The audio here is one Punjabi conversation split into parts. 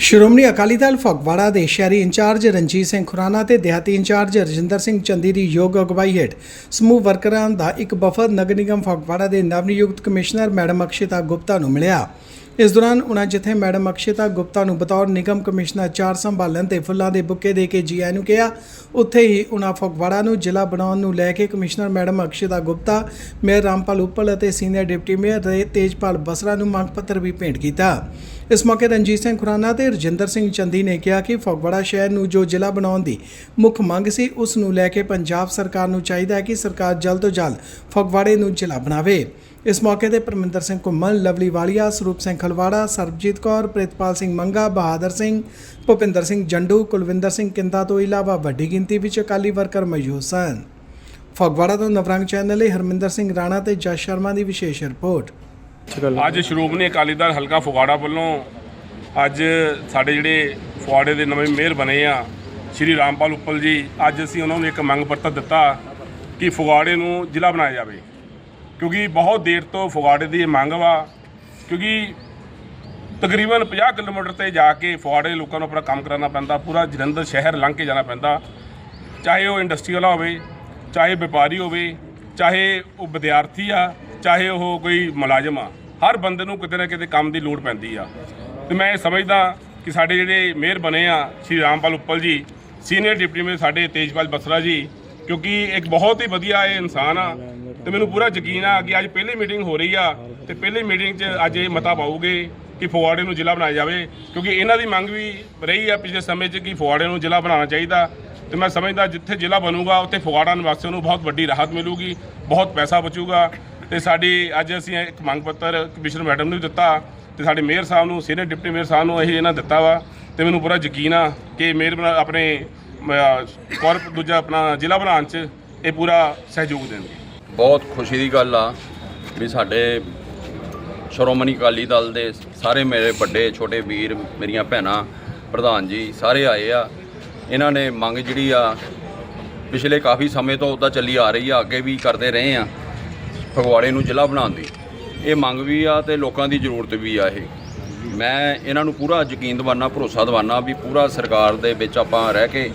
ਸ਼੍ਰੋਮਣੀ ਅਕਾਲੀ ਦਲ ਫਗਵਾੜਾ ਦੇ ਸ਼ਹਿਰੀ ਇੰਚਾਰਜ ਰਣਜੀਤ ਸਿੰਘ ਖੁਰਾਨਾ ਤੇ ਦਿਹਾਤੀ ਇੰਚਾਰਜ ਰਜਿੰਦਰ ਸਿੰਘ ਚੰਦੀ ਦੀ ਯੋਗ ਅਗਵਾਈ ਹੇਠ ਸਮੂਹ ਵਰਕਰਾਂ ਦਾ ਇੱਕ ਵਫਦ ਨਗਰ ਨਿਗਮ ਫਗਵਾੜਾ ਦੇ ਨਵਨਿਯੁਕਤ ਕਮਿਸ਼ਨਰ ਮੈਡਮ ਅਕਸ਼ਿਤਾ ਗੁਪਤਾ ਨੂੰ ਮਿਲਿਆ। ਇਸ ਦੌਰਾਨ ਉਨ੍ਹਾਂ ਜਿੱਥੇ ਮੈਡਮ ਅਕਸ਼ਿਤਾ ਗੁਪਤਾ ਨੂੰ ਬਤੌਰ ਨਿਗਮ ਕਮਿਸ਼ਨਰ ਚਾਰ ਸੰਭਾਲਣ ਤੇ ਫੁੱਲਾਂ ਦੇ ਬੁੱਕੇ ਦੇ ਕੇ ਜੀ ਆਇਆਂ ਨੂੰ ਕਿਹਾ, ਉੱਥੇ ਹੀ ਉਨ੍ਹਾਂ ਫਗਵਾੜਾ ਨੂੰ ਜ਼ਿਲ੍ਹਾ ਬਣਾਉਣ ਨੂੰ ਲੈ ਕੇ commissioner madam Akshita Gupta, mayor Rampal Uppal ਅਤੇ senior deputy mayor Tejpal Basra ਨੂੰ ਮੰਗ ਪੱਤਰ ਵੀ ਭੇਂਟ ਕੀਤਾ। ਇਸ ਮੌਕੇ ਰਣਜੀਤ ਸਿੰਘ ਖੁਰਾਨਾ ਤੇ ਰਜਿੰਦਰ ਸਿੰਘ ਚੰਦੀ ਨੇ ਕਿਹਾ ਕਿ ਫਗਵਾੜਾ ਸ਼ਹਿਰ ਨੂੰ ਜੋ ਜ਼ਿਲ੍ਹਾ ਬਣਾਉਣ ਦੀ ਮੁੱਖ ਮੰਗ ਸੀ, ਉਸ ਨੂੰ ਲੈ ਕੇ ਪੰਜਾਬ ਸਰਕਾਰ ਨੂੰ ਚਾਹੀਦਾ ਹੈ ਕਿ ਸਰਕਾਰ ਜਲਦ ਤੋਂ ਜਲਦ ਫਗਵਾੜੇ ਨੂੰ ਜ਼ਿਲ੍ਹਾ ਬਣਾਵੇ। ਇਸ ਮੌਕੇ ਤੇ ਪਰਮਿੰਦਰ ਸਿੰਘ ਘੁੰਮਣ, ਲਵਲੀ ਵਾਲੀਆ, ਸਰੂਪ ਸਿੰਘ ਖਲਵਾੜਾ, ਸਰਬਜੀਤ ਕੌਰ, ਪ੍ਰਿਤਪਾਲ ਸਿੰਘ ਮੰਗਾ, ਬਹਾਦਰ ਸਿੰਘ, ਭੁਪਿੰਦਰ ਸਿੰਘ ਜੰਡੂ, ਕੁਲਵਿੰਦਰ ਸਿੰਘ ਕਿੰਦਾ ਤੋਂ ਇਲਾਵਾ ਵੱਡੀ ਗਿਣਤੀ ਵਿੱਚ ਅਕਾਲੀ ਵਰਕਰ ਮੌਜੂਦ ਸਨ। ਫਗਵਾੜਾ ਤੋਂ ਨਵਰੰਗ ਚੈਨਲ ਲਈ ਹਰਮਿੰਦਰ ਸਿੰਘ ਰਾਣਾ ਤੇ ਜਸ ਸ਼ਰਮਾ ਦੀ ਵਿਸ਼ੇਸ਼ ਰਿਪੋਰਟ। ਅੱਜ ਸ਼੍ਰੋਮਣੀ ਅਕਾਲੀ ਦਲ ਹਲਕਾ ਫਗਵਾੜਾ ਵੱਲੋਂ ਅੱਜ ਸਾਡੇ ਜਿਹੜੇ ਫਗਵਾੜੇ ਦੇ ਨਵੇਂ ਮੇਅਰ ਬਣੇ ਆ, ਸ਼੍ਰੀ ਰਾਮਪਾਲ ਉੱਪਲ ਜੀ, ਅੱਜ ਅਸੀਂ ਉਹਨਾਂ ਨੂੰ ਇੱਕ ਮੰਗ ਪੱਤਰ ਦਿੱਤਾ ਕਿ ਫਗਵਾੜੇ ਨੂੰ ਜ਼ਿਲ੍ਹਾ ਬਣਾਇਆ ਜਾਵੇ। ਕਿਉਂਕਿ ਬਹੁਤ ਦੇਰ ਤੋਂ ਫਗਵਾੜੇ ਦੀ ਇਹ ਮੰਗ ਵਾ, ਕਿਉਂਕਿ ਤਕਰੀਬਨ 50 ਕਿਲੋਮੀਟਰ ਤੇ ਜਾ ਕੇ ਫਗਵਾੜੇ ਦੇ ਲੋਕਾਂ ਨੂੰ ਆਪਣਾ ਕੰਮ ਕਰਾਉਣਾ ਪੈਂਦਾ, ਪੂਰਾ ਜਲੰਧਰ ਸ਼ਹਿਰ ਲੰਘ ਕੇ ਜਾਣਾ ਪੈਂਦਾ। ਚਾਹੇ ਉਹ ਇੰਡਸਟਰੀ ਵਾਲਾ ਹੋਵੇ, ਚਾਹੇ ਵਪਾਰੀ ਹੋਵੇ, ਚਾਹੇ ਉਹ ਵਿਦਿਆਰਥੀ ਆ, ਚਾਹੇ ਉਹ ਕੋਈ ਮੁਲਾਜ਼ਮ ਆ, ਹਰ ਬੰਦੇ ਨੂੰ ਕਿਤੇ ਨਾ ਕਿਤੇ ਕੰਮ ਦੀ ਲੋੜ ਪੈਂਦੀ ਆ। ਤੇ ਮੈਂ ਇਹ ਸਮਝਦਾ ਕਿ ਸਾਡੇ ਜਿਹੜੇ ਮੇਅਰ ਬਣੇ ਆ, ਸ਼੍ਰੀ ਰਾਮਪਾਲ ਉੱਪਲ ਜੀ ਸੀਨੀਅਰ ਡਿਪਟੀ ਮੇਅਰ ਸਾਡੇ ਤੇਜਪਾਲ ਬਸਰਾ ਜੀ, ਕਿਉਂਕਿ ਇੱਕ ਬਹੁਤ ਹੀ ਵਧੀਆ ਇਹ ਇਨਸਾਨ ਆ, ਤੇ ਮੈਨੂੰ ਪੂਰਾ ਯਕੀਨ ਆ ਕਿ ਅੱਜ ਪਹਿਲੀ ਮੀਟਿੰਗ ਹੋ ਰਹੀ ਆ, ਤੇ ਪਹਿਲੀ ਮੀਟਿੰਗ 'ਚ ਅੱਜ ਇਹ ਮਤਾ ਪਾਉਗੇ ਕਿ ਫਗਵਾੜੇ ਨੂੰ ਜ਼ਿਲ੍ਹਾ ਬਣਾਇਆ ਜਾਵੇ, ਕਿਉਂਕਿ ਇਹਨਾਂ ਦੀ ਮੰਗ ਵੀ ਰਹੀ ਆ ਪਿਛਲੇ ਸਮੇਂ 'ਚ ਕਿ ਫਗਵਾੜੇ ਨੂੰ ਜ਼ਿਲ੍ਹਾ ਬਣਾਉਣਾ ਚਾਹੀਦਾ। ਤੇ ਮੈਂ ਸਮਝਦਾ ਜਿੱਥੇ ਜ਼ਿਲ੍ਹਾ ਬਣੂਗਾ, ਉੱਥੇ ਫਗਵਾੜਾ ਨਿਵਾਸੀਆਂ ਨੂੰ ਬਹੁਤ ਵੱਡੀ ਰਾਹਤ ਮਿਲੂਗੀ, ਬਹੁਤ ਪੈਸਾ ਬਚੂਗਾ। ਤੇ ਸਾਡੀ ਅੱਜ ਅਸੀਂ ਇੱਕ ਮੰਗ ਪੱਤਰ ਕਮਿਸ਼ਨਰ ਮੈਡਮ ਨੂੰ ਦਿੱਤਾ, ਤੇ ਸਾਡੇ ਮੇਅਰ ਸਾਹਿਬ ਨੂੰ, ਸੀਨੀਅਰ ਡਿਪਟੀ ਮੇਅਰ ਸਾਹਿਬ ਨੂੰ ਅਸੀਂ ਇਹਨਾਂ ਦਿੱਤਾ ਵਾ। ਤੇ ਮੈਨੂੰ ਪੂਰਾ ਯਕੀਨ ਆ ਕਿ ਮੇਅਰ ਬਣਾ- ਆਪਣੇ ਕਾਰਪ ਦੂਜਾ ਆਪਣਾ ਜ਼ਿਲ੍ਹਾ ਬਣਾਉਣ 'ਚ ਇਹ ਪੂਰਾ ਸਹਿਯੋਗ ਦੇਣਗੇ। ਬਹੁਤ ਖੁਸ਼ੀ ਦੀ ਗੱਲ ਆ ਵੀ ਸਾਡੇ ਸ਼੍ਰੋਮਣੀ ਅਕਾਲੀ ਦਲ ਦੇ ਸਾਰੇ ਮੇਰੇ ਵੱਡੇ, ਛੋਟੇ ਵੀਰ, ਮੇਰੀਆਂ ਭੈਣਾਂ, ਪ੍ਰਧਾਨ ਜੀ, ਸਾਰੇ ਆਏ ਆ। ਇਹਨਾਂ ਨੇ ਮੰਗ ਜਿਹੜੀ ਆ, ਪਿਛਲੇ ਕਾਫੀ ਸਮੇਂ ਤੋਂ ਉੱਦਾਂ ਚੱਲੀ ਆ ਰਹੀ ਆ, ਅੱਗੇ ਵੀ ਕਰਦੇ ਰਹੇ ਆ, ਫਗਵਾੜੇ ਨੂੰ ਜ਼ਿਲ੍ਹਾ ਬਣਾਉਣ ਦੀ। ਇਹ ਮੰਗ ਵੀ ਆ ਤੇ ਲੋਕਾਂ ਦੀ ਜ਼ਰੂਰਤ ਵੀ ਆ ਇਹ। ਮੈਂ ਇਹਨਾਂ ਨੂੰ ਪੂਰਾ ਯਕੀਨ ਦਿਵਾਨਾ, ਭਰੋਸਾ ਦਿਵਾਨਾ ਵੀ ਪੂਰਾ ਸਰਕਾਰ ਦੇ ਵਿੱਚ ਆਪਾਂ ਰਹਿ ਕੇ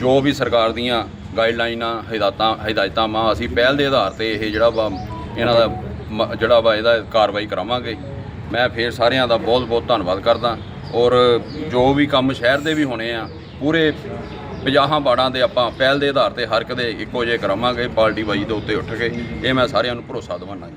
ਜੋ ਵੀ ਸਰਕਾਰ ਦੀਆਂ ਗਾਈਡਲਾਈਨਾਂ ਹਦਾਇਤਾਂ ਹਦਾਇਤਾਂ ਵਾ, ਅਸੀਂ ਪਹਿਲ ਦੇ ਆਧਾਰ ਤੇ ਇਹ ਜਿਹੜਾ ਵਾ ਇਹਨਾਂ ਦਾ ਜਿਹੜਾ ਵਾ ਇਹਦਾ ਕਾਰਵਾਈ ਕਰਾਵਾਂਗੇ। ਮੈਂ ਫੇਰ ਸਾਰਿਆਂ ਦਾ ਬਹੁਤ ਬਹੁਤ ਧੰਨਵਾਦ ਕਰਦਾ। ਔਰ ਜੋ ਵੀ ਕੰਮ ਸ਼ਹਿਰ ਦੇ ਵੀ ਹੋਣੇ ਆ, ਪੂਰੇ ਪੰਜਾਹਾਂ ਬਾੜਾਂ ਦੇ ਆਪਾਂ ਪਹਿਲ ਦੇ ਆਧਾਰ ਤੇ ਹਰ ਇੱਕ ਦੇ ਇੱਕੋ ਜਿਹੇ ਕਰਾਵਾਂਗੇ, ਪਾਰਟੀ ਵਾਈ ਦੇ ਉੱਤੇ ਉੱਠ ਕੇ। ਇਹ ਮੈਂ ਸਾਰਿਆਂ ਨੂੰ ਭਰੋਸਾ ਦਿਵਾਨਾ ਜੀ।